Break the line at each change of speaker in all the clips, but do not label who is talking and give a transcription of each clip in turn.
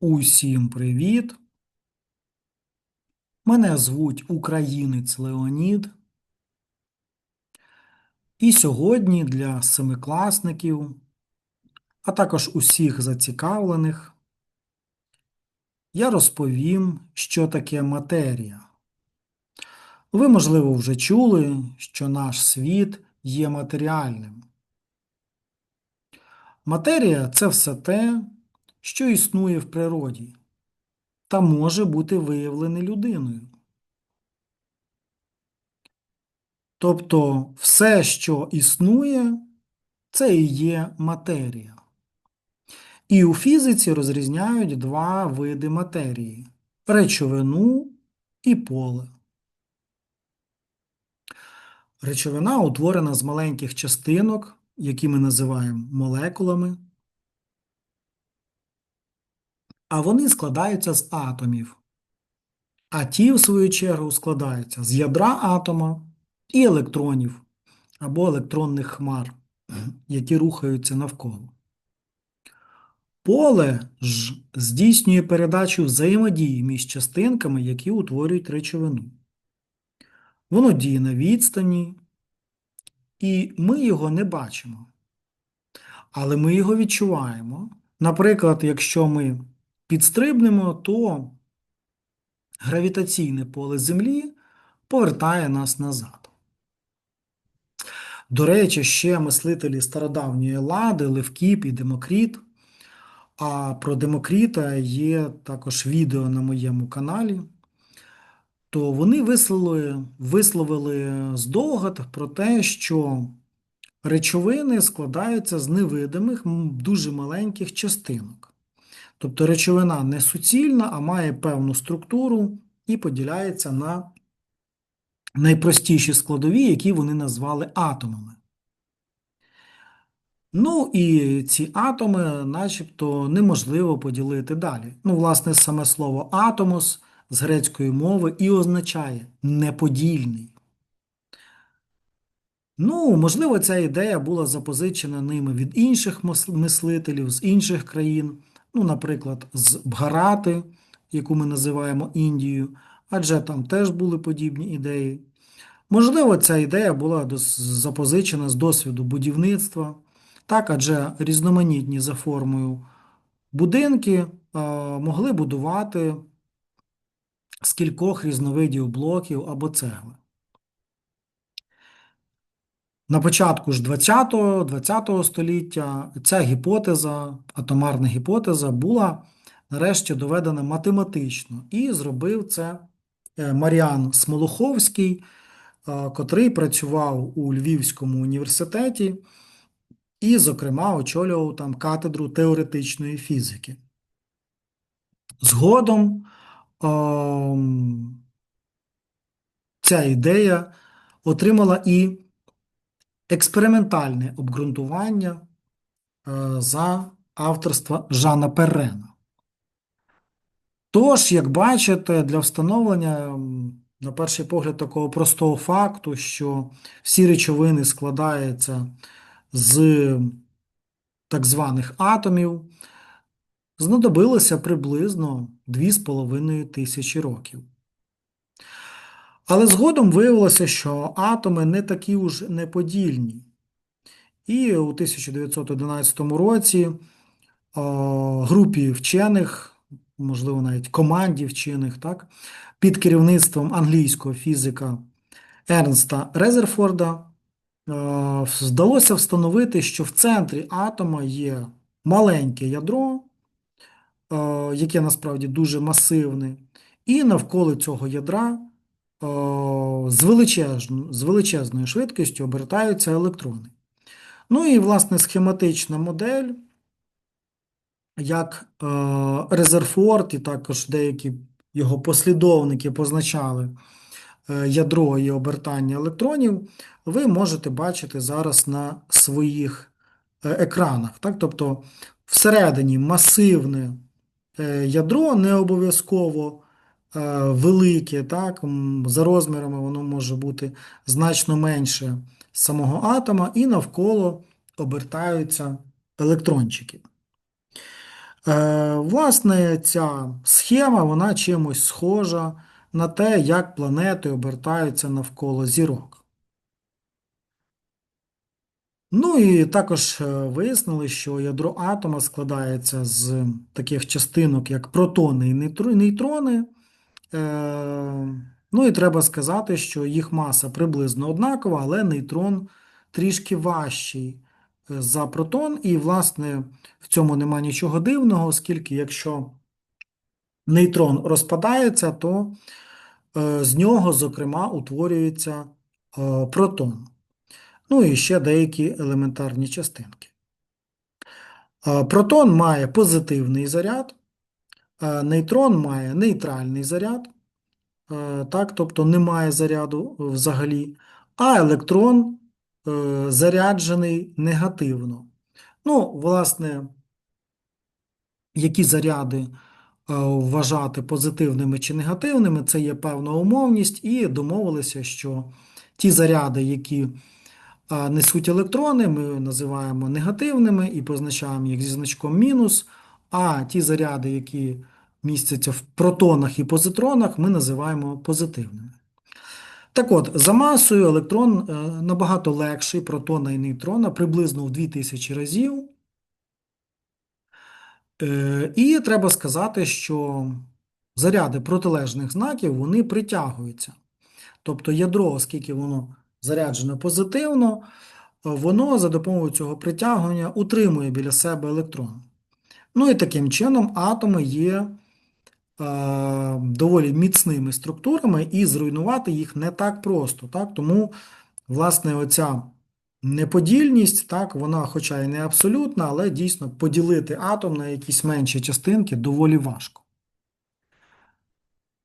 Усім привіт! Мене звуть Українець Леонід. І сьогодні для семикласників, а також усіх зацікавлених, я розповім, що таке матерія. Ви, можливо, вже чули, що наш світ є матеріальним. Матерія це все те, що існує в природі та може бути виявлене людиною. Тобто все, що існує, це і є матерія. І у фізиці розрізняють два види матерії речовину і поле. Речовина утворена з маленьких частинок, які ми називаємо молекулами, а вони складаються з атомів. А ті, в свою чергу, складаються з ядра атома і електронів або електронних хмар, які рухаються навколо. Поле ж здійснює передачу взаємодії між частинками, які утворюють речовину. Воно діє на відстані, і ми його не бачимо. Але ми його відчуваємо. Наприклад, якщо ми підстрибнемо, то гравітаційне поле Землі повертає нас назад. До речі, ще мислителі стародавньої лади, Левкіп і Демокріт. А про Демокріта є також відео на моєму каналі. То вони висловили, висловили здогад про те, що речовини складаються з невидимих, дуже маленьких частинок. Тобто речовина не суцільна, а має певну структуру і поділяється на найпростіші складові, які вони назвали атомами. Ну і ці атоми начебто неможливо поділити далі. Ну, власне, саме слово атомос з грецької мови і означає неподільний. Ну, можливо, ця ідея була запозичена ними від інших мислителів з інших країн, ну, наприклад, з Бгарати, яку ми називаємо Індією, адже там теж були подібні ідеї. Можливо, ця ідея була запозичена з досвіду будівництва. Так, адже різноманітні за формою будинки могли будувати з кількох різновидів блоків або цегли. На початку ж 20-20 століття ця гіпотеза, атомарна гіпотеза, була нарешті доведена математично і зробив це е, Маріан Смолоховський, котрий працював у Львівському університеті і, зокрема, очолював там катедру теоретичної фізики. Згодом ця ідея отримала і експериментальне обґрунтування е, за авторства Жана Перрена. Тож, як бачите, для встановлення, на перший погляд, такого простого факту, що всі речовини складаються з так званих атомів, знадобилося приблизно 2,5 тисячі років. Але згодом виявилося, що атоми не такі уж неподільні. І у 1911 році групі вчених, можливо, навіть команді вчених, так, під керівництвом англійського фізика Ернста Резерфорда вдалося встановити, що в центрі атома є маленьке ядро, яке насправді дуже масивне, і навколо цього ядра з величезною, з величезною швидкістю обертаються електрони. Ну і, власне, схематична модель, як Резерфорд, і також деякі його послідовники позначали е, ядро і обертання електронів, ви можете бачити зараз на своїх е, екранах. Так? Тобто, всередині масивне е, ядро не обов'язково е, велике, так? за розмірами воно може бути значно менше самого атома, і навколо обертаються електрончики. Е, Власне, ця схема вона чимось схожа на те, як планети обертаються навколо зірок. Ну і також е, вияснили, що ядро атома складається з таких частинок, як протони і нейтрони. Е, Ну і треба сказати, що їх маса приблизно однакова, але нейтрон трішки важчий е, за протон. І, власне, в цьому нема нічого дивного, оскільки якщо нейтрон розпадається, то е, з нього, зокрема, утворюється протон. Ну і ще деякі елементарні частинки. Протон має позитивний заряд, нейтрон має нейтральний заряд, е, так, тобто немає заряду взагалі, а електрон е, заряджений негативно. Ну, власне, які заряди е, вважати позитивними чи негативними, це є певна умовність, і домовилися, що ті заряди, які е, несуть електрони, ми називаємо негативними і позначаємо їх зі значком мінус, а ті заряди, які містяться в протонах і позитронах, ми називаємо позитивними. Так от, за масою електрон е, набагато легший протона і нейтрона, приблизно в 2000 разів. Е, І треба сказати, що заряди протилежних знаків вони притягуються. Тобто ядро, оскільки воно заряджено позитивно, воно за допомогою цього притягування утримує біля себе електрон. Ну і таким чином атоми є е, доволі міцними структурами, і зруйнувати їх не так просто. Так? Тому, власне, оця неподільність, так, вона, хоча і не абсолютна, але дійсно поділити атом на якісь менші частинки доволі важко.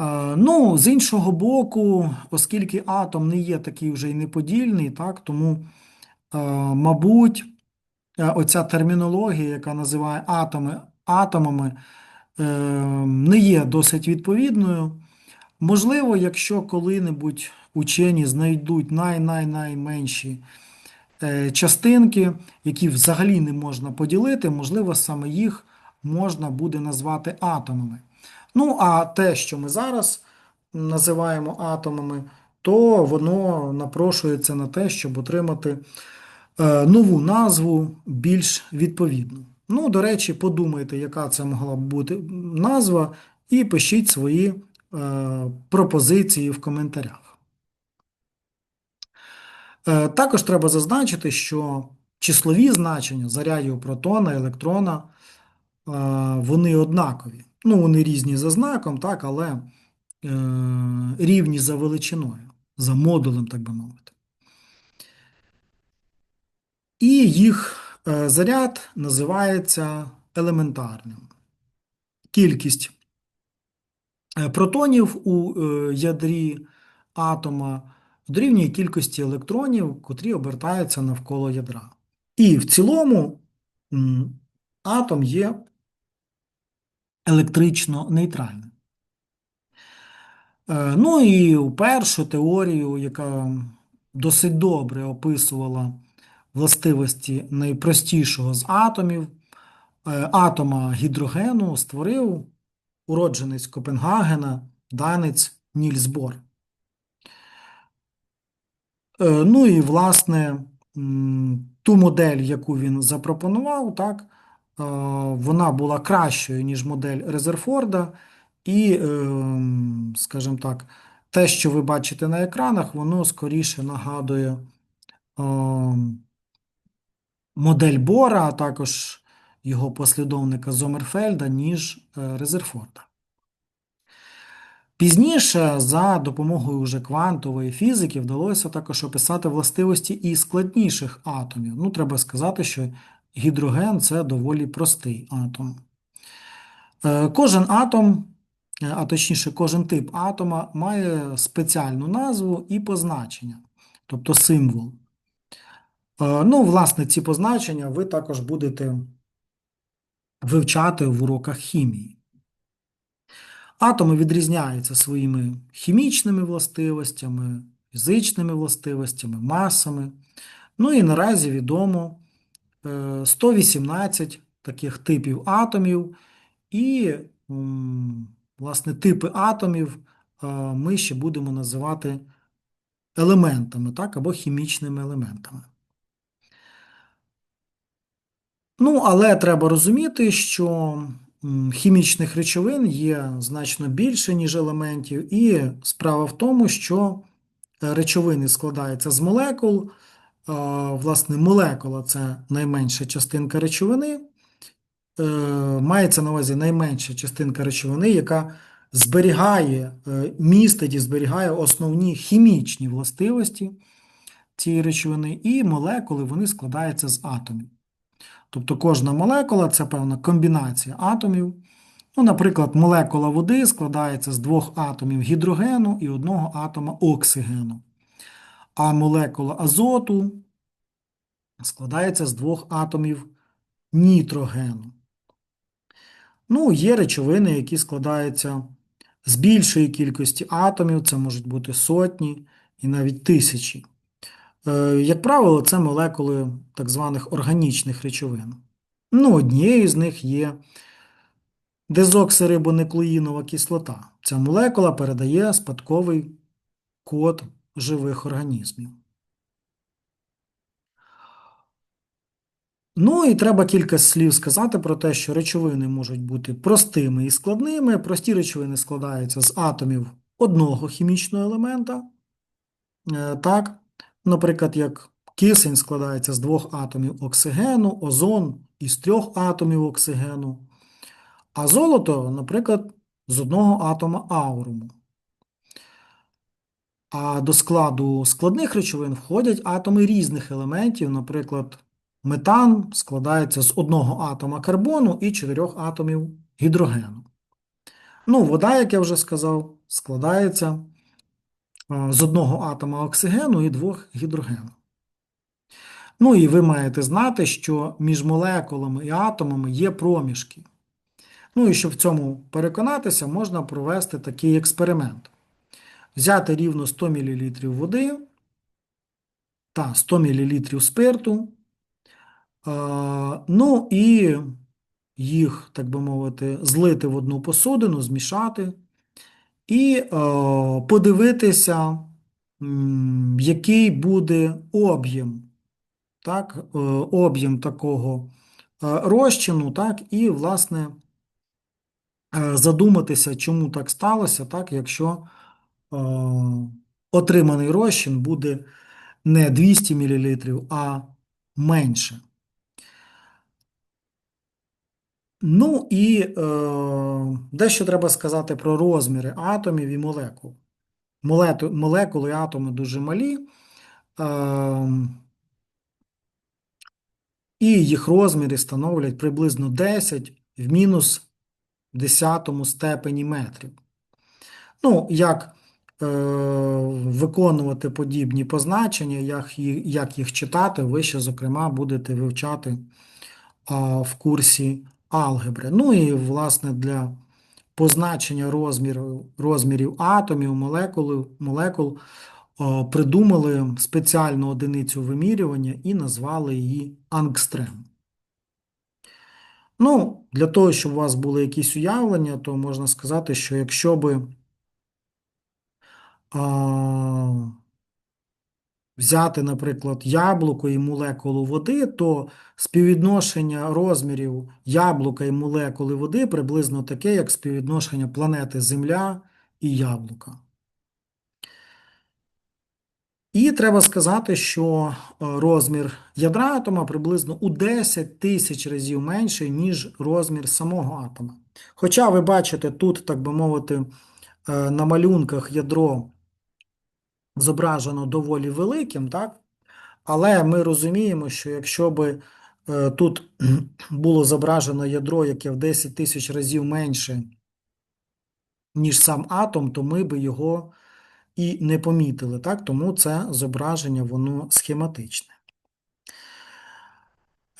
Е, Ну, з іншого боку, оскільки атом не є такий вже й неподільний, так, тому, е, мабуть, оця термінологія, яка називає атоми атомами, е, не є досить відповідною. Можливо, якщо коли-небудь учені знайдуть най-най-найменші е, частинки, які взагалі не можна поділити, можливо, саме їх можна буде назвати атомами. Ну, а те, що ми зараз називаємо атомами, то воно напрошується на те, щоб отримати е, нову назву більш відповідну. Ну, до речі, подумайте, яка це могла б бути назва, і пишіть свої е, пропозиції в коментарях. Е, Також треба зазначити, що числові значення зарядів протона, електрона, е, вони однакові. Ну, вони різні за знаком, так, але е, рівні за величиною, за модулем, так би мовити. І їх е, заряд називається елементарним. Кількість е, протонів у е, ядрі атома дорівнює кількості електронів, котрі обертаються навколо ядра. І в цілому атом є електрично нейтральним. Ну і першу теорію, яка досить добре описувала властивості найпростішого з атомів, е, атома гідрогену створив уродженець Копенгагена, данець Нільс Бор. Е, Ну і, власне, ту модель, яку він запропонував, так, е, вона була кращою, ніж модель Резерфорда, і, скажімо так, те, що ви бачите на екранах, воно скоріше нагадує модель Бора, а також його послідовника Зомерфельда, ніж е, Резерфорда. Пізніше, за допомогою вже квантової фізики, вдалося також описати властивості і складніших атомів. Ну, треба сказати, що гідроген це доволі простий атом. Е, Кожен атом, е, а точніше, кожен тип атома має спеціальну назву і позначення, тобто символ. Е, Ну, власне, ці позначення ви також будете вивчати в уроках хімії. Атоми відрізняються своїми хімічними властивостями, фізичними властивостями, масами. Ну і наразі відомо е, 118 таких типів атомів, і, власне, типи атомів е, ми ще будемо називати елементами, так, або хімічними елементами. Ну, але треба розуміти, що хімічних речовин є значно більше, ніж елементів, і справа в тому, що е, речовини складаються з молекул. Е, Власне, молекула це найменша частинка речовини. Е, Мається на увазі найменша частинка речовини, яка зберігає, містить і зберігає основні хімічні властивості цієї речовини, і молекули вони складаються з атомів. Тобто кожна молекула це певна комбінація атомів. Ну, Наприклад, молекула води складається з двох атомів гідрогену і одного атома оксигену. А молекула азоту складається з двох атомів нітрогену. Ну, є речовини, які складаються з більшої кількості атомів, це можуть бути сотні і навіть тисячі. Е, Як правило, це молекули так званих органічних речовин. Ну, однією з них є дезоксирибонуклеїнова кислота. Ця молекула передає спадковий код живих організмів. Ну і треба кілька слів сказати про те, що речовини можуть бути простими і складними. Прості речовини складаються з атомів одного хімічного елемента. Е, Так, наприклад, як кисень складається з двох атомів оксигену, озон із трьох атомів оксигену, а золото, наприклад, з одного атома ауруму. А до складу складних речовин входять атоми різних елементів, наприклад, метан складається з одного атома карбону і чотирьох атомів гідрогену. Ну, вода, як я вже сказав, складається з одного атома оксигену і двох гідрогену. Ну і ви маєте знати, що між молекулами і атомами є проміжки. Ну і щоб в цьому переконатися, можна провести такий експеримент. Взяти рівно 100 мл води та 100 мл спирту. Ну і їх, так би мовити, злити в одну посудину, змішати і е, подивитися, який буде об'єм, так, е, об'єм такого е, розчину, так, і, власне, задуматися, чому так сталося, так, якщо отриманий розчин буде не 200 мл, а менше. Ну і е, дещо треба сказати про розміри атомів і молекул. Молекули і атоми дуже малі, е, і їх розміри становлять приблизно 10 в мінус 10 степені метрів. Ну, як е, виконувати подібні позначення, як як їх читати, ви ще, зокрема, будете вивчати а, в курсі алгебри. Ну і, власне, для позначення розмірів, розмірів атомів, молекул, молекул придумали спеціальну одиницю вимірювання і назвали її ангстрем. Ну, для того, щоб у вас були якісь уявлення, то можна сказати, що якщо би взяти, наприклад, яблуко і молекулу води, то співвідношення розмірів яблука і молекули води приблизно таке, як співвідношення планети Земля і яблука. І треба сказати, що е, розмір ядра атома приблизно у 10 тисяч разів менший, ніж розмір самого атома. Хоча ви бачите тут, так би мовити, е, на малюнках ядро зображено доволі великим, так? Але ми розуміємо, що якщо би е, тут було зображено ядро, яке в 10 тисяч разів менше, ніж сам атом, то ми би його і не помітили. Так? Тому це зображення воно схематичне.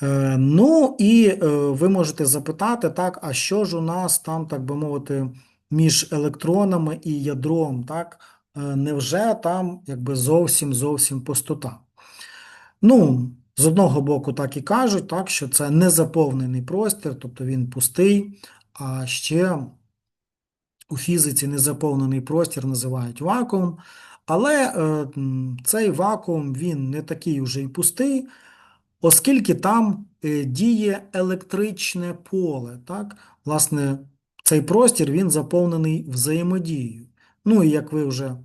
Е, Ну і е, ви можете запитати, так, а що ж у нас там, так би мовити, між електронами і ядром, так? Е, Невже там якби зовсім зовсім пустота? Ну, З одного боку, так і кажуть, так, що це незаповнений простір, тобто він пустий, а ще у фізиці незаповнений простір називають вакуум. Але е, цей вакуум він не такий уже і пустий, оскільки там е, діє електричне поле. Так? Власне, цей простір він заповнений взаємодією. Ну і як ви вже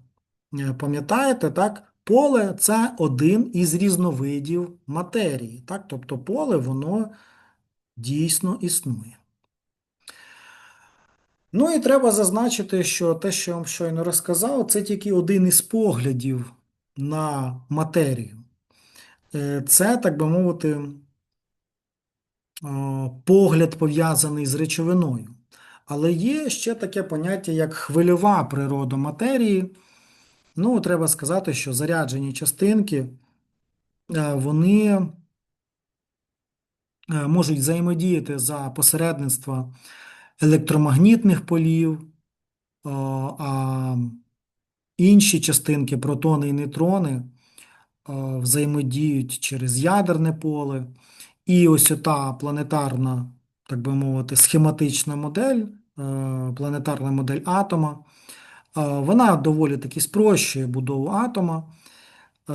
е, пам'ятаєте, так, поле це один із різновидів матерії. Так? Тобто поле воно дійсно існує. Ну і треба зазначити, що те, що я вам щойно розказав, це тільки один із поглядів на матерію. Е, Це, так би мовити, е, погляд пов'язаний з речовиною. Але є ще таке поняття, як хвильова природа матерії. Ну, треба сказати, що заряджені частинки, е, вони е, можуть взаємодіяти за посередництва електромагнітних полів, е, а інші частинки, протони і нейтрони, взаємодіють через ядерне поле. І ось ота планетарна, так би мовити, схематична модель, е, планетарна модель атома, е, вона доволі таки спрощує будову атома. Е,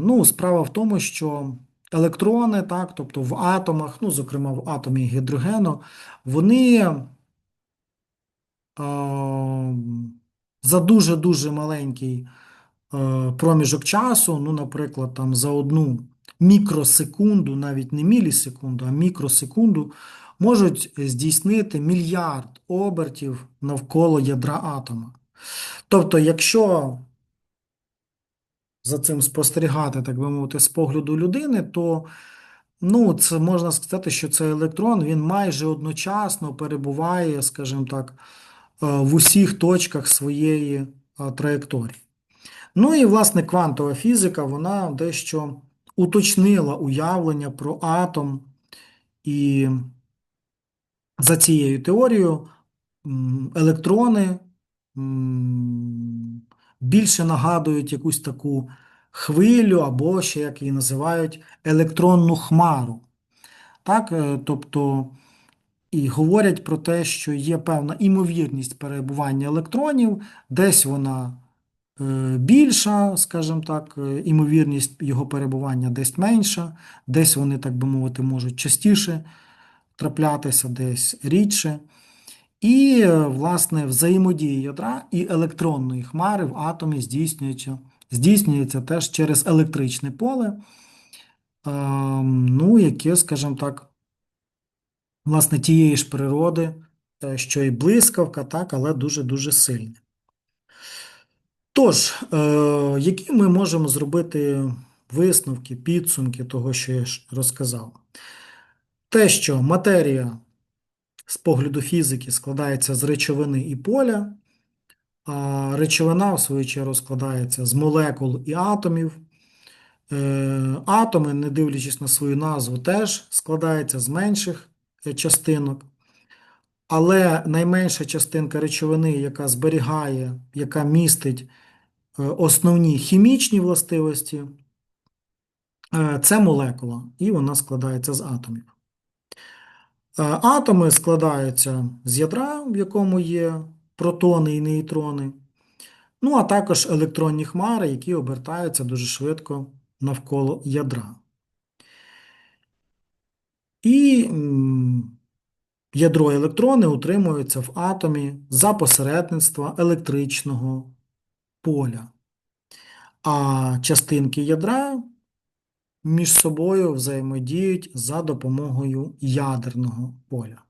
Ну, справа в тому, що електрони, так, тобто в атомах, ну, зокрема в атомі гідрогену, вони за дуже-дуже маленький проміжок часу, ну, наприклад, там за одну мікросекунду, навіть не мілісекунду, а мікросекунду, можуть здійснити мільярд обертів навколо ядра атома. Тобто, якщо за цим спостерігати, так би мовити, з погляду людини, то ну, це можна сказати, що цей електрон він майже одночасно перебуває, скажімо так, е, в усіх точках своєї е, траєкторії. Ну і, власне, квантова фізика, вона дещо уточнила уявлення про атом, і за цією теорією електрони більше нагадують якусь таку хвилю, або ще, як її називають, електронну хмару. Так, е, тобто і говорять про те, що є певна імовірність перебування електронів, десь вона більша, скажімо так, е, імовірність його перебування десь менша, десь вони, так би мовити, можуть частіше траплятися, десь рідше. І, е, власне, взаємодія ядра і електронної хмари в атомі здійснюється, здійснюється теж через електричне поле, ем, ну, яке, скажімо так, власне, тієї ж природи, е, що і блискавка, так, але дуже-дуже сильне. Тож, е, які ми можемо зробити висновки, підсумки того, що я розказав? Те, що матерія з погляду фізики складається з речовини і поля, а речовина, в свою чергу, складається з молекул і атомів. Е, Атоми, не дивлячись на свою назву, теж складаються з менших е, частинок. Але найменша частинка речовини, яка зберігає, яка містить основні хімічні властивості, е, це молекула, і вона складається з атомів. Е, Атоми складаються з ядра, в якому є протони і нейтрони, ну а також електронні хмари, які обертаються дуже швидко навколо ядра. І ядро електрони утримуються в атомі за посередництва електричного поля. А частинки ядра між собою взаємодіють за допомогою ядерного поля.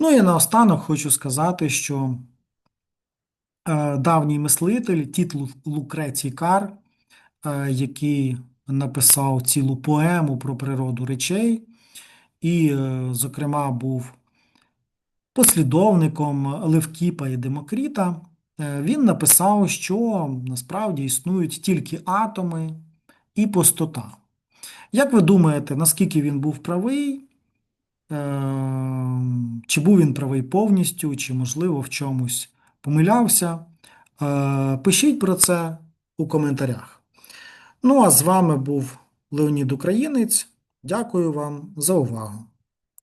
Ну і наостанок хочу сказати, що е, давній мислитель Тіт Лу- Лукрецій Кар, е, який написав цілу поему про природу речей, і, е, зокрема, був послідовником Левкіпа і Демокріта, він написав, що насправді існують тільки атоми і пустота. Як ви думаєте, наскільки він був правий? Е, Чи був він правий повністю, чи, можливо, в чомусь помилявся? Е, Пишіть про це у коментарях. Ну, а з вами був Леонід Українець. Дякую вам за увагу.